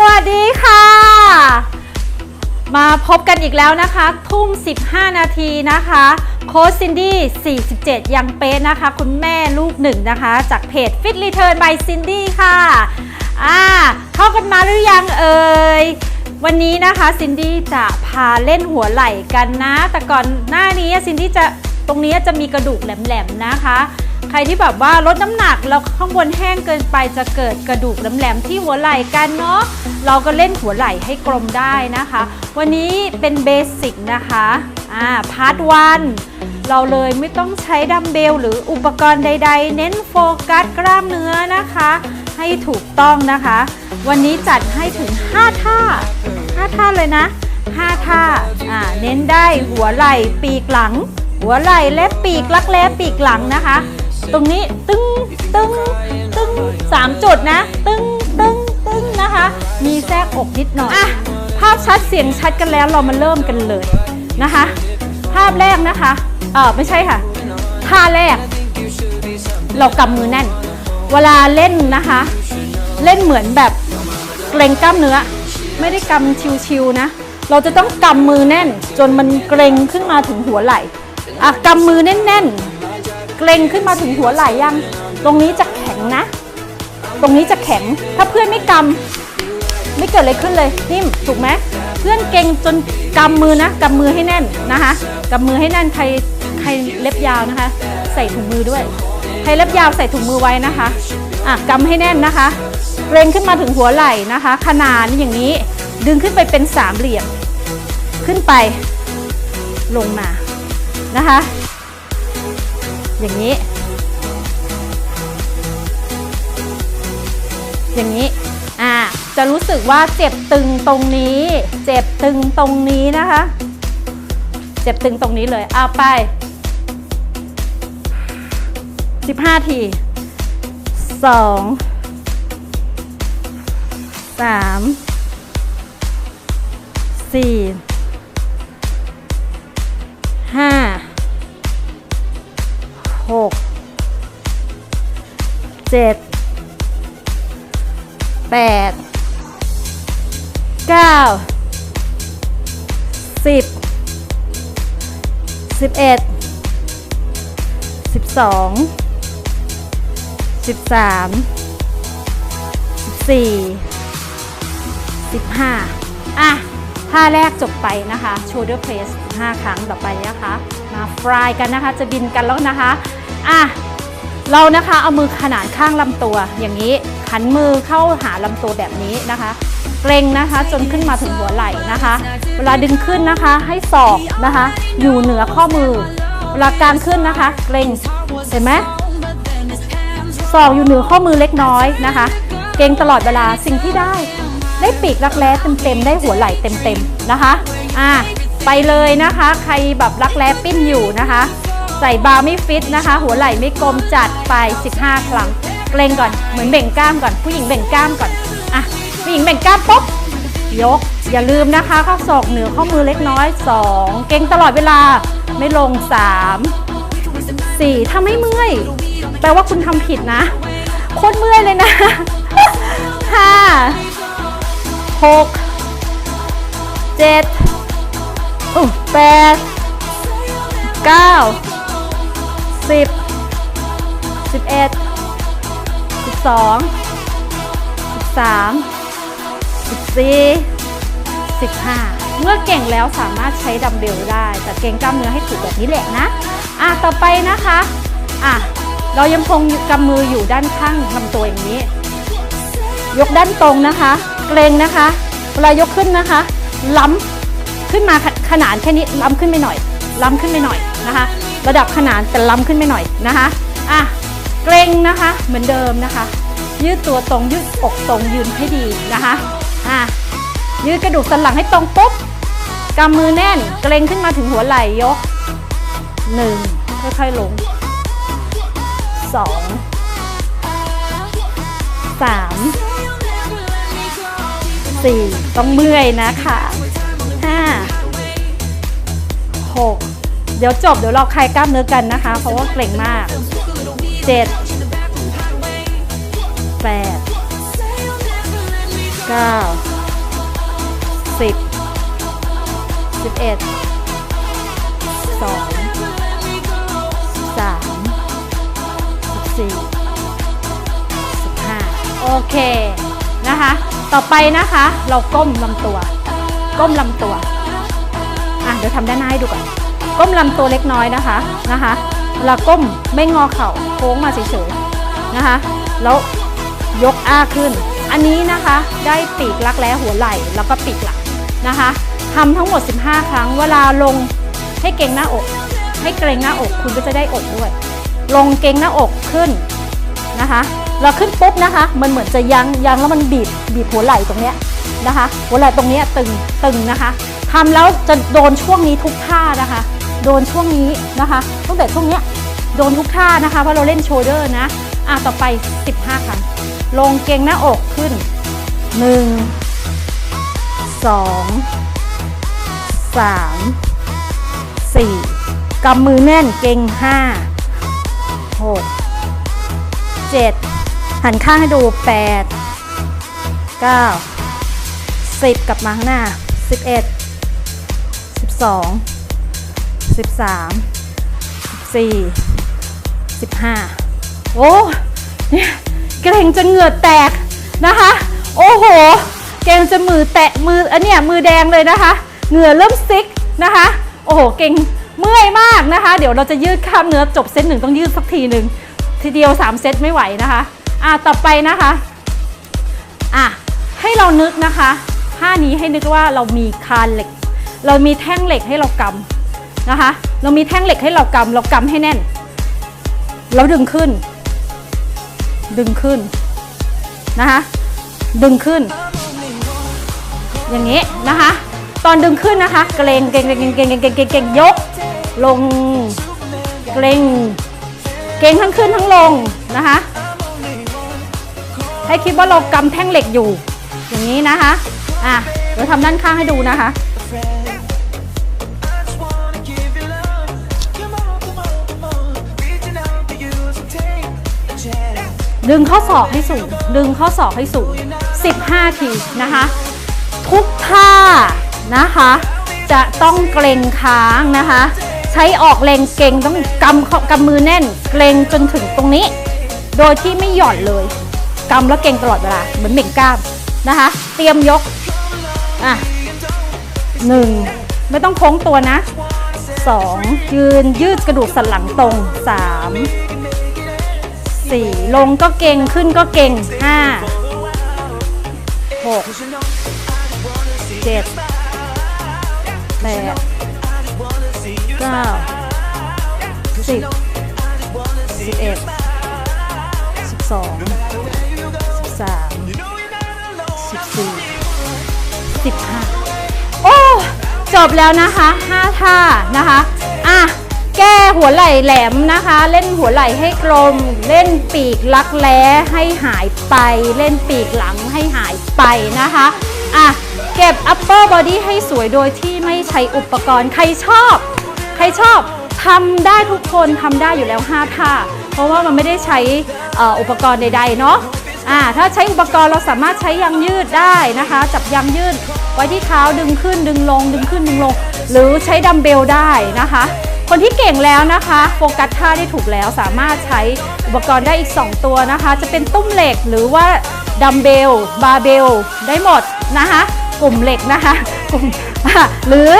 สวัสดีค่ะ มาพบกันอีกแล้วนะคะ ทุ่ม 15 นาทีนะคะ โค้ชซินดี้ 47 ยังเป๊ะนะคะ คุณแม่ลูกหนึ่งนะคะ จากเพจ Fit Return by Cindy ค่ะอ่าเข้ากันมาหรือยังเอ่ยวันนี้นะคะซินดี้จะพาเล่นหัวไหล่กันนะ แต่ก่อนหน้านี้ซินดี้จะตรงนี้จะมีกระดูกแหลมๆนะคะ รที่แบบว่าลดน้ำหนักแล้วข้างบนแห้งเกินไปจะเกิดกระดูกแหลมๆที่หัวไหล่กันเนาะเราก็เล่นหัวไหล่ให้กลมได้นะคะ วันนี้เป็นเบสิกนะคะอ่าพาร์ทวันเราเลยไม่ต้องใช้ดัมเบลหรืออุปกรณ์ใด ๆ เน้นโฟกัสกล้ามเนื้อนะคะ ให้ถูกต้องนะคะ วันนี้จัดให้ถึง 5 ท่า 5 ท่าเลยนะ 5 ท่าอ่าเน้นได้หัวไหล่ปีกหลัง หัวไหล่และปีกลักแร้ปีกหลังนะคะ ตรงนี้ตึ้งตึ้งตึ้งสามจุดนะ ตึ้งตึ้งตึ้งนะคะ มีแทรกอกนิดหน่อยอะภาพชัดเสียงชัดกันแล้วเรามาเริ่มกันเลยนะคะ ภาพแรกนะคะเออไม่ใช่ค่ะท่าแรก เรากำมือแน่น เวลาเล่นนะคะ เล่นเหมือนแบบเกรงกล้ามเนื้อ ไม่ได้กำชิวๆนะ เราจะต้องกำมือแน่น จนมันเกรงขึ้นมาถึงหัวไหล่อะกำมือแน่นๆ เกรงขึ้นมาถึงหัวไหล่ยัง ตรงนี้จะแข็งนะ ตรงนี้จะแข็ง ถ้าเพื่อนไม่กำไม่เกิดอะไรขึ้นเลยนิ่มถูกไหมเพื่อนเกรงจนกำมือนะกำมือให้แน่นนะคะกำมือให้แน่นใครใครเล็บยาวนะคะ ใส่ถุงมือด้วยใครเล็บยาวใส่ถุงมือไว้นะคะอะกำให้แน่นนะคะเกรงขึ้นมาถึงหัวไหล่นะคะ ขนาดอย่างนี้ดึงขึ้นไปเป็นสามเหลี่ยม ขึ้นไปลงมานะคะ อย่างนี้ อย่างนี้ อ่า จะรู้สึกว่าเจ็บตึงตรงนี้ เจ็บตึงตรงนี้นะคะ เจ็บตึงตรงนี้เลย เอาไป 15 ที 2 3 4 5 7แปดเก้าสิบสิบเอ็ดสิบสองสิบสามสิบสี่สิบห้าอะท่าแรกจบไปนะคะ shoulder press 5 ครั้งต่อไปนะคะ มาฟรายกันนะคะ จะบินกันแล้วนะคะ อะ เรานะคะเอามือขนานข้างลำตัวอย่างนี้หันมือเข้าหาลำตัวแบบนี้นะคะ เกรงนะคะจนขึ้นมาถึงหัวไหล่นะคะ เวลาดึงขึ้นนะคะให้ศอกนะคะ อยู่เหนือข้อมือ เวลาการขึ้นนะคะ เกรงเห็นไหมศอกอยู่เหนือข้อมือเล็กน้อยนะคะ เกรงตลอดเวลาสิ่งที่ได้ ได้ปีกรักแร้เต็มๆได้หัวไหล่เต็มๆนะคะอะไปเลยนะคะ ใครแบบรักแร้ปิ้นอยู่นะคะ ใส่บาร์ไม่ฟิตนะคะ หัวไหล่ไม่กลมจัดไป 15 ครั้งเกรงก่อนเหมือนเบ่งกล้ามก่อน ผู้หญิงเบ่งกล้ามก่อนอะผู้หญิงเบ่งกล้ามปุ๊บยก อย่าลืมนะคะข้อศอกเหนือข้อมือเล็กน้อย 2 เกรงตลอดเวลาไม่ลง 3 4 ถ้าไม่เมื่อย แปลว่าคุณทำผิดนะ โคตรเมื่อยเลยนะ 5 6 7อุ๊แปดเก้า สิบสิบเอ็ดสิบสองสิบสามสิบสี่สิบห้าเมื่อเก่งแล้วสามารถใช้ดัมเบลได้ แต่เก่งกล้ามเนื้อให้ถูกแบบนี้แหละนะ อะ ต่อไปนะคะ อะ เรายังคงกำมืออยู่ด้านข้างลำตัวอย่างนี้ ยกด้านตรงนะคะ เกรงนะคะ เวลายกขึ้นนะคะ ล้ำขึ้นมาขขนานแค่นี้ล้ำขึ้นไปหน่อย ล้ำขึ้นไปหน่อยนะคะ ระดับขนานแต่ล้ำขึ้นไปหน่อยนะคะอะเกรงนะคะเหมือนเดิมนะคะ ยืดตัวตรงยืดอกตรงยืนให้ดีนะคะอะยืดกระดูกสันหลังให้ตรงปุ๊บกำมือแน่นเกรงขึ้นมาถึงหัวไหล่ยกหนึ่งค่อยๆลงสองสามสี่ต้องเมื่อยนะคะห้าหก เดี๋ยวจบเดี๋ยวเราคลายกล้ามเนื้อกันนะคะ เพราะว่าเกร็งมาก เจ็ดแปดเก้าสิบสิบเอ็ดสองสามสิบสี่สิบห้าโอเคนะคะ ต่อไปนะคะ เราก้มลำตัว ก้มลำตัว อะ เดี๋ยวทำด้านหน้าให้ดูก่อน ก้มลำตัวเล็กน้อยนะคะนะคะเวลาก้มไม่งอเข่าโค้งมาเฉยๆนะคะ แล้วยกอ้าขึ้น อันนี้นะคะได้ปีกรักแร้หัวไหล่แล้วก็ปีกหลังนะคะทำทั้งหมด 15 ครั้ง เวลาลงให้เกรงหน้าอก ให้เกรงหน้าอกคุณก็จะได้อกด้วย ลงเกรงหน้าอกขึ้นนะคะเราขึ้นปุ๊บนะคะ มันเหมือนจะยัง้งยั้งแล้วมันบีบบีบหัวไหล่ตรงเนี้ยนะคะ หัวไหล่ตรงเนี้ยตึงตึงนะคะทำแล้วจะโดนช่วงนี้ทุกท่านะคะ โดนช่วงนี้นะคะตั้งแต่ช่วงเนี้ยโดนทุกท่านะคะเพราะเราเล่นโชเดอร์นะอะต่อไป 15 ครั้ง ลงเกงหน้าอกขึ้น 1 2 3 4 กำมือแน่นเกง 5 6 7 หันข้างให้ดู 8 9 10 กลับมาข้างหน้า 11 12 13 14 15 โอ้เนี่ยเกรงจนเหงื่อแตกนะคะ โอ้โห เกรงจนมือแตะมืออันเนี้ยมือแดงเลยนะคะ เหงื่อเริ่มซิกนะคะ โอ้โห เก่งเมื่อยมากนะคะ เดี๋ยวเราจะยืดกล้ามเนื้อจบเซตหนึ่งต้องยืดสักทีหนึ่งทีเดียว 3 เซตไม่ไหวนะคะ อะต่อไปนะคะ อะ ให้เรานึกนะคะท่านี้ให้นึกว่าเรามีคานเหล็ก เรามีแท่งเหล็กให้เรากำ นะคะ เรามีแท่งเหล็กให้เรากำเรากำให้แน่น แล้วดึงขึ้น ดึงขึ้นนะคะ ดึงขึ้น อย่างนี้นะคะ ตอนดึงขึ้นนะคะ เกรงเกรงเกรงเกรงเกรงเกรงเกรงยก ลง เกรงเกรงทั้งขึ้นทั้งลงนะคะ ให้คิดว่าเรากำแท่งเหล็กอยู่ อย่างนี้นะคะ อะเดี๋ยวทำด้านข้างให้ดูนะคะ ดึงข้อศอกให้สูง ดึงข้อศอกให้สูง 15 ทีนะคะ ทุกท่านะคะ จะต้องเกรงค้างนะคะ ใช้ออกแรงเกรงต้องกำกำมือแน่น เกรงจนถึงตรงนี้ โดยที่ไม่หย่อนเลยกำแล้วเกรงตลอดเวลาเหมือนเบ่งกล้ามนะคะ เตรียมยกอะหนึ่งไม่ต้องโค้งตัวนะสองยืนยืดกระดูกสันหลังตรงส 4 ลงก็เก่งขึ้นก็เก่ง 5 6 7 8 9 10 11 12 13 14 15 โอ้ จบแล้วนะคะ 5 ท่านะคะ อะ แก้หัวไหล่แหลมนะคะ เล่นหัวไหล่ให้กลม เล่นปีกลักแร้ให้หายไป เล่นปีกหลังให้หายไปนะคะอะเก็บ upper body ให้สวยโดยที่ไม่ใช้อุปกรณ์ ใครชอบ ใครชอบทำได้ทุกคนทำได้อยู่แล้ว 5 ท่า เพราะว่ามันไม่ได้ใช้อ่ออุปกรณ์ใดๆเนาะอ่าถ้าใช้อุปกรณ์เราสามารถใช้ยางยืดได้นะคะ จับยางยืดไว้ที่เท้าดึงขึ้นดึงลง ดึงขึ้นดึงลง หรือใช้ดัมเบลได้นะคะ คนที่เก่งแล้วนะคะโฟกัสท่าได้ถูกแล้วสามารถใช้อุปกรณ์ได้อีก 2 ตัวนะคะ จะเป็นตุ้มเหล็กหรือว่าดัมเบลบาร์เบลได้หมดนะคะกลุ่มเหล็กนะคะกลุ่มหรือ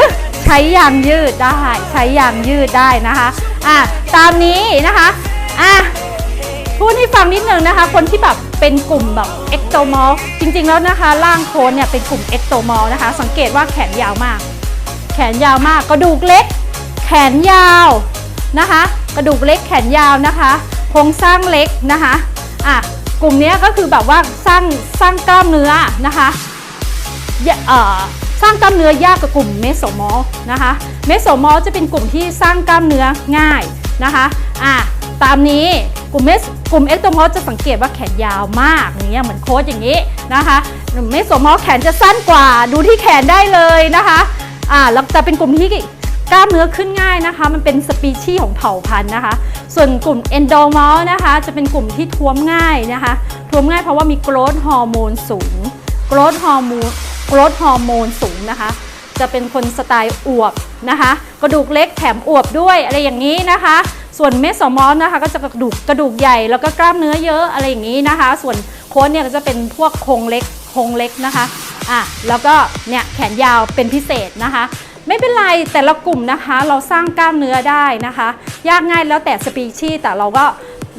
ใช้ยางยืดได้ใช้ยางยืดได้นะคะอะตามนี้นะคะอะพูดให้ฟังนิดนึงนะคะ คนที่แบบเป็นกลุ่มแบบเอ็กโตมอลจริง ๆ แล้วนะคะร่างโคนเนี่ยเป็นกลุ่มเอ็กโตมอลนะคะ สังเกตว่าแขนยาวมาก แขนยาวมากกระดูกเล็ก แขนยาวนะคะ กระดูกเล็กแขนยาวนะคะโครงสร้างเล็กนะคะอะกลุ่มนี้ก็คือแบบว่าสร้างสร้างกล้ามเนื้อนะคะเอ่อสร้างกล้ามเนื้อยากกว่ากลุ่มเมโสมอลนะคะเมโสมอลจะเป็นกลุ่มที่สร้างกล้ามเนื้อง่ายนะคะอะตามนี้กลุ่มเมสกลุ่มเอ็กโตมอลจะสังเกตว่าแขนยาวมากอย่างเงี้ยเหมือนโค้ชอย่างนี้นะคะเมโสมอลแขนจะสั้นกว่าดูที่แขนได้เลยนะคะอ่าแล้วจะเป็นกลุ่มที่ กล้ามเนื้อขึ้นง่ายนะคะ มันเป็นสปีชีส์ของเผ่าพันธุ์นะคะ ส่วนกลุ่มเอนโดมอลนะคะ จะเป็นกลุ่มที่ท้วมง่ายนะคะท้วมง่ายเพราะว่ามีโกรทฮอร์โมนสูงโกรทฮอร์โมนโกรทฮอร์โมนสูงนะคะ จะเป็นคนสไตล์อวบนะคะ กระดูกเล็กแถมอวบด้วยอะไรอย่างนี้นะคะ ส่วนเมสโซมอสนะคะ ก็จะกระดูกกระดูกใหญ่แล้วก็กล้ามเนื้อเยอะอะไรอย่างนี้นะคะ ส่วนโค้ชเนี่ยก็จะเป็นพวกโครงเล็กโครงเล็กนะคะอะแล้วก็เนี่ยแขนยาวเป็นพิเศษนะคะ ไม่เป็นไรแต่ละกลุ่มนะคะ เราสร้างกล้ามเนื้อได้นะคะ ยากง่ายแล้วแต่สปีชีส์แต่เราก็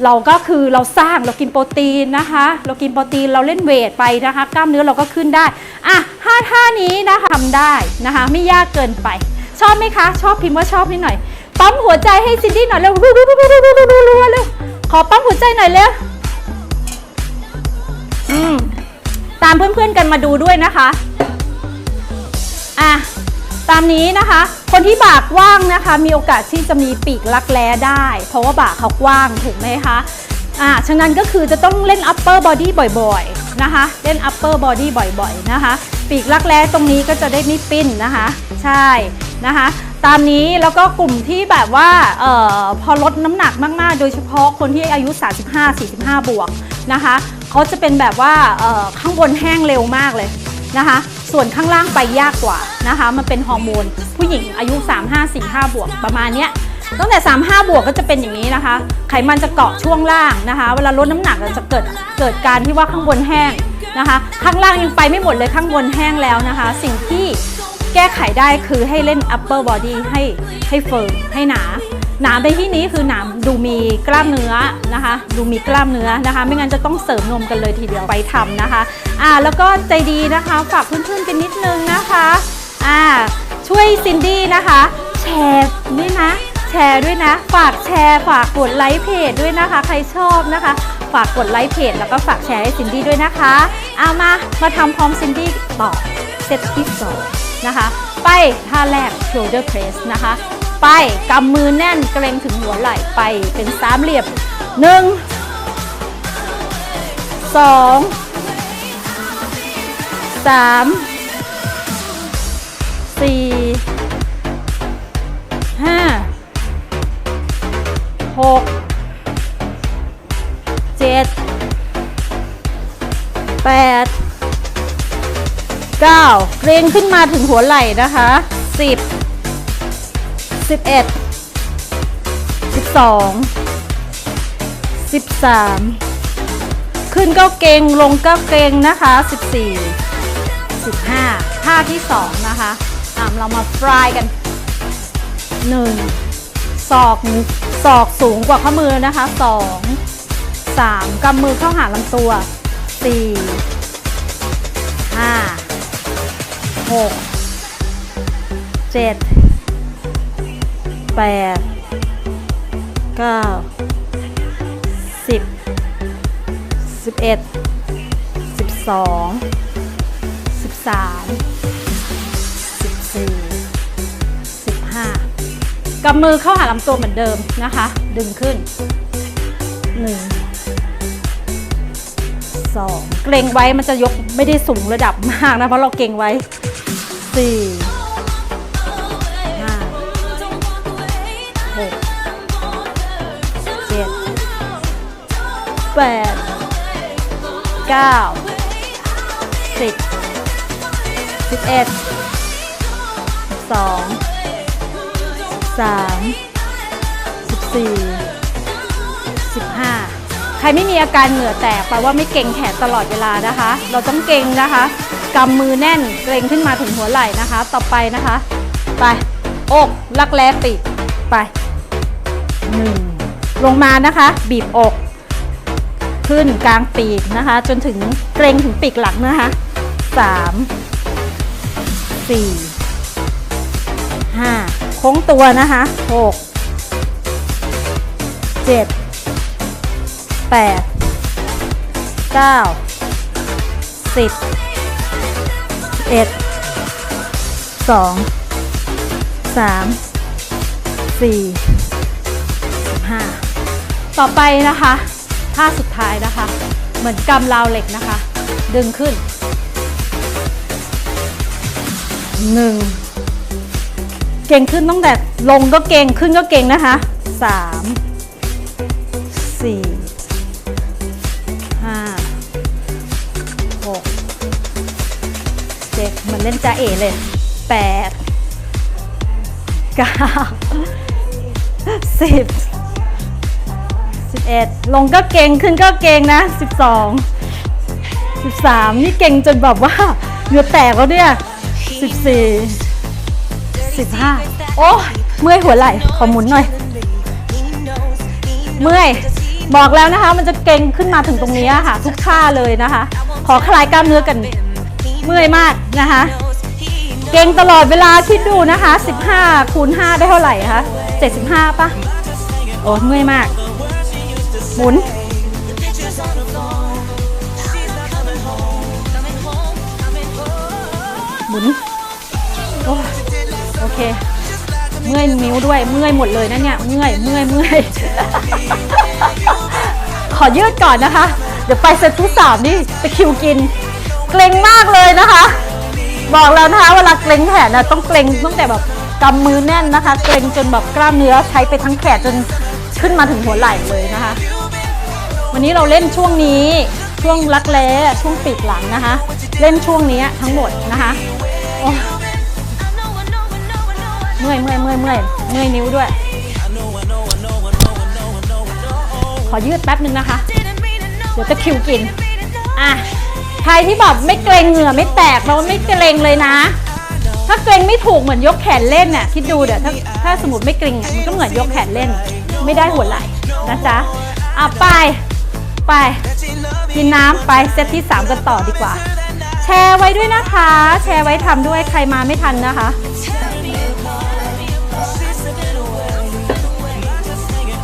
เราก็คือเราสร้างเรากินโปรตีนนะคะ เรากินโปรตีนเราเล่นเวทไปนะคะ กล้ามเนื้อเราก็ขึ้นได้อะห้าท่านี้นะคะทำได้นะคะ ไม่ยากเกินไป ชอบไหมคะ ชอบพิมพ์ว่าชอบนิดหน่อยปั๊มหัวใจให้ซินดี้หน่อยเร็วรัวรัวรัวรัวรัวรัวรัวเร็วขอปั๊มหัวใจหน่อยเร็วอืมตามเพื่อนๆกันมาดูด้วยนะคะ ตามนี้นะคะ คนที่บากกว้างนะคะ มีโอกาสที่จะมีปีกลักแร้ได้ เพราะว่าบากเขากว้างถูกไหมคะอะฉะนั้นก็คือจะต้องเล่น upper body บ่อยๆนะคะ เล่น upper body บ่อยๆนะคะ ปีกลักแร้ตรงนี้ก็จะได้ไม่ปิ้นนะคะ ใช่นะคะตามนี้แล้วก็กลุ่มที่แบบว่าเอ่อพอลดน้ำหนักมากๆ โดยเฉพาะคนที่อายุ 35-45 บวกนะคะเขาจะเป็นแบบว่าเอ่อข้างบนแห้งเร็วมากเลยนะคะ ส่วนข้างล่างไปยากกว่านะคะ มันเป็นฮอร์โมน ผู้หญิงอายุ 35-45 บวกประมาณเนี้ยตั้งแต่ 35 บวกก็จะเป็นอย่างนี้นะคะ ไขมันจะเกาะช่วงล่างนะคะ เวลาลดน้ำหนักจะเกิดเกิดการที่ว่าข้างบนแห้งนะคะ ข้างล่างยังไปไม่หมดเลยข้างบนแห้งแล้วนะคะ สิ่งที่แก้ไขได้คือให้เล่น upper body ให้ให้เฟิร์มให้หนา หนามในที่นี้คือหนามดูมีกล้ามเนื้อนะคะ ดูมีกล้ามเนื้อนะคะ ไม่งั้นจะต้องเสริมนมกันเลยทีเดียวไปทำนะคะอ่าแล้วก็ใจดีนะคะฝากเพื่อนๆกันนิดนึงนะคะอ่าช่วยซินดี้นะคะ แชร์ด้วยนะ แชร์ด้วยนะ ฝากแชร์ฝากกดไลค์เพจด้วยนะคะ ใครชอบนะคะ ฝากกดไลค์เพจแล้วก็ฝากแชร์ให้ซินดี้ด้วยนะคะเอามามาทำพร้อมซินดี้ต่อเซตที่สองนะคะ ไปท่าแรก shoulder press นะคะ ไปกำมือแน่นเกรงถึงหัวไหล่ไปเป็นสามเหลี่ยมหนึ่งสองสามสี่ห้าหกเจ็ดแปดเก้าเกรงขึ้นมาถึงหัวไหล่นะคะสิบ สิบเอ็ดสิบสองสิบสามขึ้นก็เกรงลงก็เกรงนะคะสิบสี่สิบห้าท่าที่สองนะคะอะเรามาฟรายกันหนึ่งศอกศอกสูงกว่าข้อมือนะคะสองสามกำมือเข้าหาลำตัวสี่ห้าหกเจ็ด แปดเก้าสิบสิบเอ็ดสิบสองสิบสามสิบสี่สิบห้ากำมือเข้าหาลำตัวเหมือนเดิมนะคะ ดึงขึ้นหนึ่งสองเกรงไว้มันจะยกไม่ได้สูงระดับมากนะ เพราะเราเกรงไว้สี่ แปดเก้าสิบสิบเอ็ดสองสามสิบสี่สิบห้าใครไม่มีอาการเหงื่อแตกแปลว่าไม่เก่งแขนตลอดเวลานะคะ เราต้องเก่งนะคะกำมือแน่นเกรงขึ้นมาถึงหัวไหล่นะคะ ต่อไปนะคะ ไปอกลักแร้ปีกไปหนึ่งลงมานะคะ บีบอก ขึ้นกลางปีกนะคะ จนถึงเกรงถึงปีกหลังนะคะสามสี่ห้าโค้งตัวนะคะหกเจ็ดแปดเก้าสิบเอ็ดสองสามสี่5ต่อไปนะคะ ท่าสุดท้ายนะคะ เหมือนกำราวเหล็กนะคะ ดึงขึ้น1เก่งขึ้นตั้งแต่ลงก็เก่งขึ้นก็เก่งนะคะ3 4 5 6เหมือนเล่นจ้าเอเลยแปดเก้าสิบ สิบเอ็ดลงก็เก่งขึ้นก็เก่งนะสิบสองสิบสามนี่เก่งจนแบบว่าเหงื่อแตกแล้วเนี่ยสิบสี่สิบห้าโอ้เมื่อยหัวไหล่ขอหมุนหน่อย เมื่อยบอกแล้วนะคะ มันจะเก่งขึ้นมาถึงตรงนี้ค่ะ ทุกท่าเลยนะคะ ขอคลายกล้ามเนื้อกันเมื่อยมากนะคะ เก่งตลอดเวลาคิดดูนะคะ 15คูณ5ได้เท่าไหร่คะ75ปะโอ้เมื่อยมาก หมุน หมุน โอ้โอเค เมื่อยนิ้วด้วย เมื่อยหมดเลยนะเนี่ย เมื่อย เมื่อย เมื่อย ขอยืดก่อนนะคะ เดี๋ยวไปเซตที่สามนี่ไปคิวกิน เกรงมากเลยนะคะ บอกแล้วนะคะเวลาเกรงแขนนะต้องเกรงตั้งแต่แบบกำมือแน่นนะคะ เกรงจนแบบกล้ามเนื้อใช้ไปทั้งแขนจนขึ้นมาถึงหัวไหล่เลยนะคะ วันนี้เราเล่นช่วงนี้ช่วงรักแร้ช่วงปีกหลังนะคะ เล่นช่วงนี้ทั้งหมดนะคะเมื่อยเมื่อยเมื่อยเมื่อยเมื่อยนิ้วด้วย ขอยืดแป๊บนึงนะคะ เดี๋ยวจะคิวกินอะใครที่แบบไม่เกรงเหงื่อไม่แตกเราไม่เกรงเลยนะ ถ้าเกรงไม่ถูกเหมือนยกแขนเล่นน่ะคิดดูเดี๋ยวถ้าถ้าสมมติไม่เกรงมันก็เหมือนยกแขนเล่น ไม่ได้หัวไหล่นะจ๊ะอะไป ไป กินน้ำไปเซตที่ 3 กันต่อดีกว่า แชร์ไว้ด้วยนะคะ แชร์ไว้ทำด้วยใครมาไม่ทันนะคะ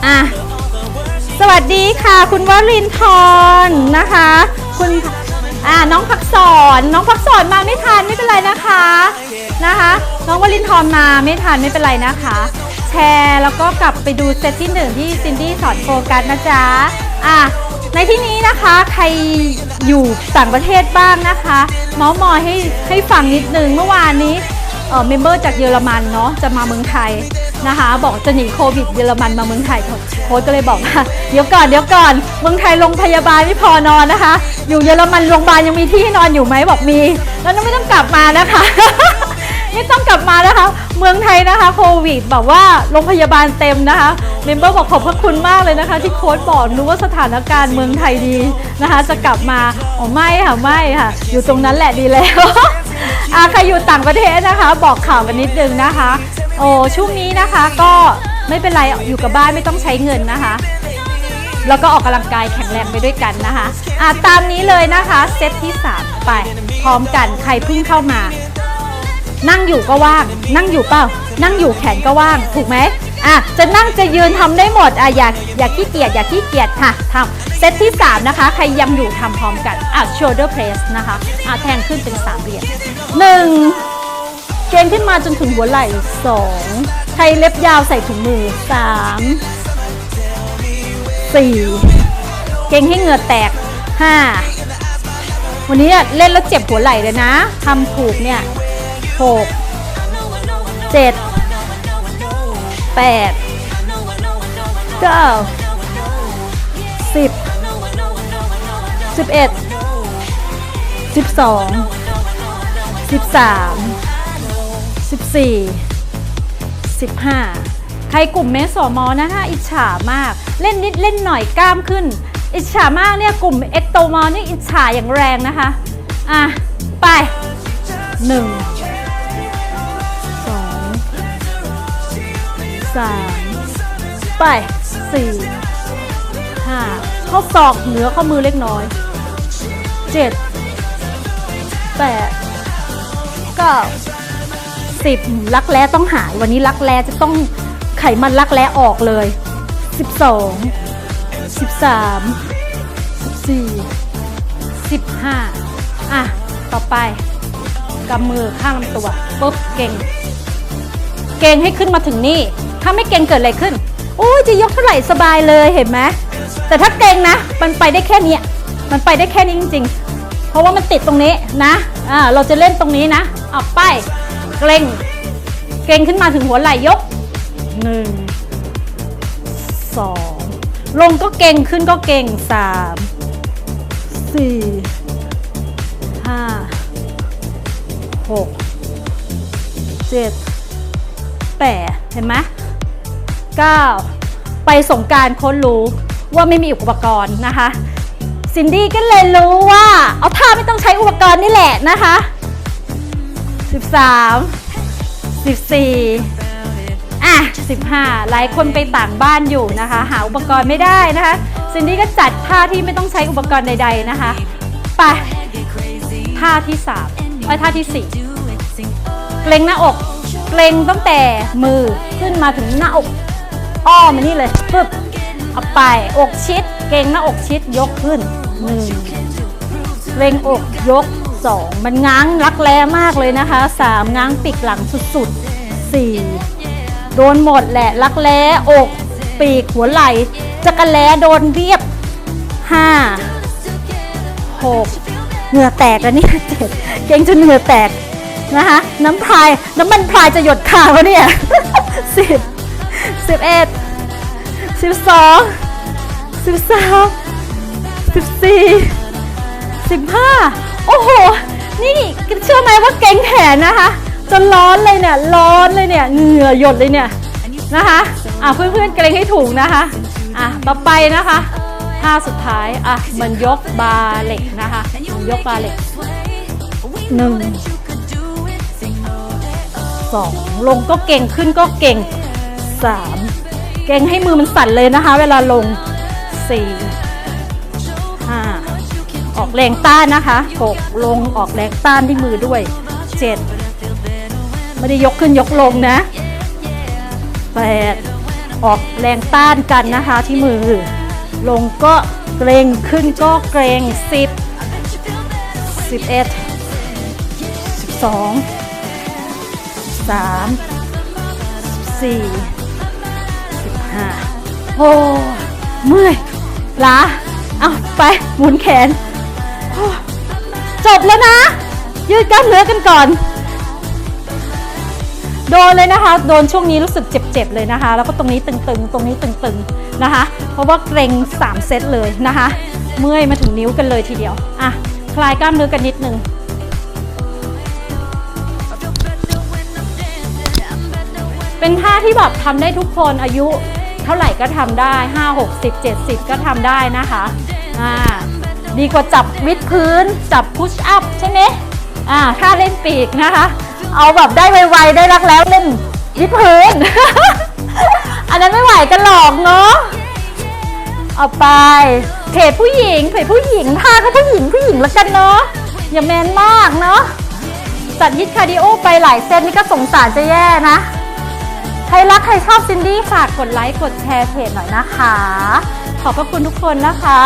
อะสวัสดีค่ะ คุณวรินทร์นะคะ คุณอ่าน้องพักสอนน้องพักสอนมาไม่ทันไม่เป็นไรนะคะนะคะ น้องวรินทร์มาไม่ทันไม่เป็นไรนะคะ แชร์แล้วก็กลับไปดูเซตที่หนึ่งที่ซินดี้สอนโฟกัสนะจ๊ะอะ ในที่นี้นะคะใครอยู่ต่างประเทศบ้างนะคะเมาส์มอยให้ให้ฟังนิดนึงเมื่อวานนี้เออเมมเบอร์จากเยอรมันเนาะจะมาเมืองไทยนะคะ บอกจะหนีโควิดเยอรมันมาเมืองไทยโค้ชก็เลยบอกว่าเดี๋ยวก่อนเดี๋ยวก่อนเมืองไทยโรงพยาบาลไม่พอนอนนะคะ อยู่เยอรมันโรงพยาบาลยังมีที่ให้นอนอยู่ไหมบอกมี แล้วไม่ต้องกลับมานะคะ ไม่ต้องกลับมานะคะ เมืองไทยนะคะโควิดแบบว่าโรงพยาบาลเต็มนะคะเมมเบอร์บอกขอบพระคุณมากเลยนะคะ ที่โค้ชบอกรู้ว่าสถานการณ์เมืองไทยดีนะคะ จะกลับมาอ๋อไม่ค่ะไม่ค่ะ อยู่ตรงนั้นแหละดีแล้วอะใครอยู่ต่างประเทศนะคะ บอกข่าวกันนิดนึงนะคะ โอ้ช่วงนี้นะคะก็ไม่เป็นไรอยู่กับบ้านไม่ต้องใช้เงินนะคะแล้วก็ออกกำลังกายแข็งแรงไปด้วยกันนะคะอะตามนี้เลยนะคะ เซตที่ 3 ไป พร้อมกันใครเพิ่งเข้ามา นั่งอยู่ก็ว่าง นั่งอยู่เปล่า นั่งอยู่แขนก็ว่าง ถูกไหมอะ จะนั่งจะยืนทำได้หมด อะ อย่า อย่าขี้เกียจ อย่าขี้เกียจค่ะทำเซตที่ 3 นะคะ ใครยังอยู่ทำพร้อมกัน อะ shoulder press นะคะ อะ แทงขึ้นเป็นสามเหลี่ยมหนึ่งเกรงขึ้นมาจนถึงหัวไหล่สองใครเล็บยาวใส่ถุงมือสามสี่เกรงให้เหงื่อแตกห้าวันนี้เล่นแล้วเจ็บหัวไหล่เลยนะทำถูกเนี่ย หกเจ็ดแปดเก้าสิบสิบเอ็ดสิบสองสิบสามสิบสี่สิบห้าใครกลุ่มเมสสมอนะถ้าอิจฉามากเล่นนิดเล่นหน่อยกล้ามขึ้น อิจฉามากเนี่ยกลุ่มเอ็กโตมอนี่อิจฉาอย่างแรงนะคะ อะ ไปหนึ่ง สามไปสี่ห้าข้อศอกเหนือข้อมือเล็กน้อยเจ็ดแปดเก้าสิบรักแร้ต้องหายวันนี้รักแร้จะต้องไขมันรักแร้ออกเลยสิบสองสิบสามสิบสี่สิบห้าอะ ต่อไปกำมือข้างลำตัวปุ๊บเก่ง เก่งให้ขึ้นมาถึงนี่ ถ้าไม่เก่งเกิดอะไรขึ้นโอ้ยจะยกเท่าไหร่สบายเลยเห็นไหมแต่ถ้าเก่งนะ มันไปได้แค่นี้มันไปได้แค่นี้จริง ๆ เพราะว่ามันติดตรงนี้นะอ่าเราจะเล่นตรงนี้นะเอาไปเกรงเก่งขึ้นมาถึงหัวไหล่ยกหนึ่งสองลงก็เก่งขึ้นก็เก่งสามสี่ห้าหกเจ็ดแปดเห็นไหม เก้าไปสงการค้นรู้ว่าไม่มีอุปกรณ์นะคะซินดี้ก็เลยรู้ว่า เอาท่าไม่ต้องใช้อุปกรณ์นี่แหละนะคะ 13 14อะ15 หลายคนไปต่างบ้านอยู่นะคะ หาอุปกรณ์ไม่ได้นะคะซินดี้ก็จัดท่าที่ไม่ต้องใช้อุปกรณ์ใด ๆนะคะไปท่าที่3ไปท่าที่ 4 เกรงหน้าอก เกรงตั้งแต่มือขึ้นมาถึงหน้าอก อ้อมานี่เลยปึ๊บเอาไปอกชิด เกรงหน้าอกชิดยกขึ้นหนึ่งเกรงอกยกสองมันง้างรักแร้มากเลยนะคะสามง้างปีกหลังสุดๆสี่โดนหมดแหละรักแร้อกปีกหัวไหล่จักรแล้โดนเรียบห้าหกเหงื่อแตกแล้วนี่เจ็ดเกรงจนเหงื่อแตกนะคะน้ำพายน้ำมันพายจะหยดขาวเนี่ยสิบสิบเอ็ด สิบสองสิบสามสิบสี่สิบห้าโอ้โห นี่เชื่อไหมว่าเกรงแขนนะคะจนร้อนเลยเนี่ยร้อนเลยเนี่ยเหงื่อหยดเลยเนี่ยนะคะอะเพื่อนๆเกรงให้ถูกนะคะอะต่อไปนะคะท่าสุดท้ายอะมันยกบาเหล็กนะคะมือนยกบาเหล็กหนึ่งสองลงก็เก่งขึ้นก็เก่งสาม เกรงให้มือมันสั่นเลยนะคะ เวลาลง 4 5 ออกแรงต้านนะคะ 6 ลงออกแรงต้านที่มือด้วย 7 ไม่ได้ยกขึ้นยกลงนะ 8 ออกแรงต้านกันนะคะที่มือ ลงก็เกรงขึ้นก็เกรง 10 11 12 3 4 ห้าโอ้เมื่อยล้าเอาไปหมุนแขน จบแล้วนะ ยืดกล้ามเนื้อกันก่อน โดนเลยนะคะ โดนช่วงนี้รู้สึกเจ็บๆเลยนะคะ แล้วก็ตรงนี้ตึงๆ ตรงนี้ตึงๆนะคะ เพราะว่าเกรง3เซตเลยนะคะ เมื่อยมาถึงนิ้วกันเลยทีเดียว อะ คลายกล้ามเนื้อกันนิดนึงเป็นท่าที่แบบทำได้ทุกคนอายุ เท่าไหร่ก็ทำได้ 5 60 70 ก็ทำได้นะคะอ่าดีกว่าจับวิดพื้น จับพุชอัพใช่ไหมอ่าท่าเล่นปีกนะคะ เอาแบบได้ไวๆได้รักแล้วเล่นวิดพื้น อันนั้นไม่ไหวกันหรอกเนาะเอาไปเพจผู้หญิงเพจผู้หญิงท่าก็ผู้หญิงผู้หญิงแล้วกันเนาะอย่าแมนมากเนาะจัดฮิตคาร์ดิโอไปหลายเซตนี่ก็สงสารจะแย่นะ ใครรักใครชอบซินดี้ฝากกดไลค์กดแชร์เพจหน่อยนะคะ ขอบพระคุณทุกคนนะคะ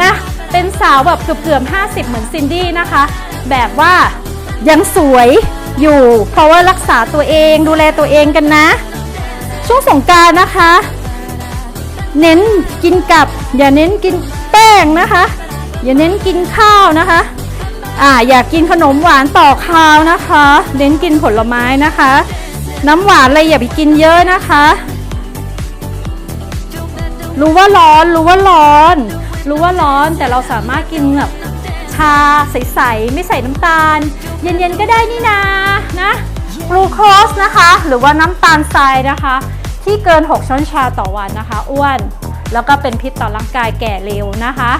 มาเป็นสาวแบบเกือบเกือบ50 เหมือนซินดี้นะคะ แบบว่ายังสวยอยู่ เพราะว่ารักษาตัวเองดูแลตัวเองกันนะ ช่วงสงการนะคะ เน้นกินกับ อย่าเน้นกินแป้งนะคะ อย่าเน้นกินข้าวนะคะอ่าอยากกินขนมหวานต่อคาวนะคะ เน้นกินผลไม้นะคะ น้ำหวานอะไรอย่าไปกินเยอะนะคะ รู้ว่าร้อนรู้ว่าร้อน รู้ว่าร้อนแต่เราสามารถกินแบบชาใสๆไม่ใส่น้ำตาล เย็นๆก็ได้นี่นานะกลูโคสนะคะ หรือว่าน้ำตาลทรายนะคะ ที่เกิน 6 ช้อนชาต่อวันนะคะ อ้วน แล้วก็เป็นพิษต่อร่างกายแก่เร็วนะคะ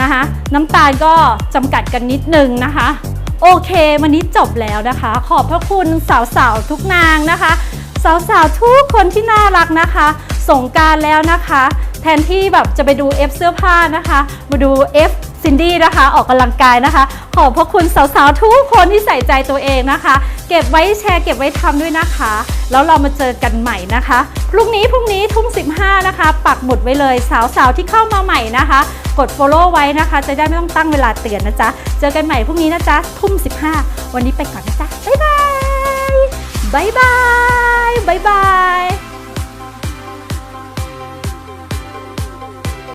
นะคะ น้ำตาลก็จำกัดกันนิดนึงนะคะ โอเค วันนี้จบแล้วนะคะ ขอบพระคุณสาวๆทุกนางนะคะ สาวๆทุกคนที่น่ารักนะคะ สงการแล้วนะคะ แทนที่แบบจะไปดู F เสื้อผ้านะคะ มาดู F ซินดี้นะคะออกกำลังกายนะคะ ขอบพระคุณสาวๆ ทุกคนที่ใส่ใจตัวเองนะคะ เก็บไว้แชร์เก็บไว้ทำด้วยนะคะ แล้วเรามาเจอกันใหม่นะคะพรุ่งนี้พรุ่งนี้ทุ่ม 15 นะคะ ปักหมุดไว้เลยสาวๆ ที่เข้ามาใหม่นะคะ กด follow ไว้นะคะ จะได้ไม่ต้องตั้งเวลาเตือนนะจ๊ะ เจอกันใหม่พรุ่งนี้นะจ๊ะทุ่ม 15 วันนี้ไปก่อนนะจ๊ะบ๊ายบายบ๊ายบายบ๊ายบาย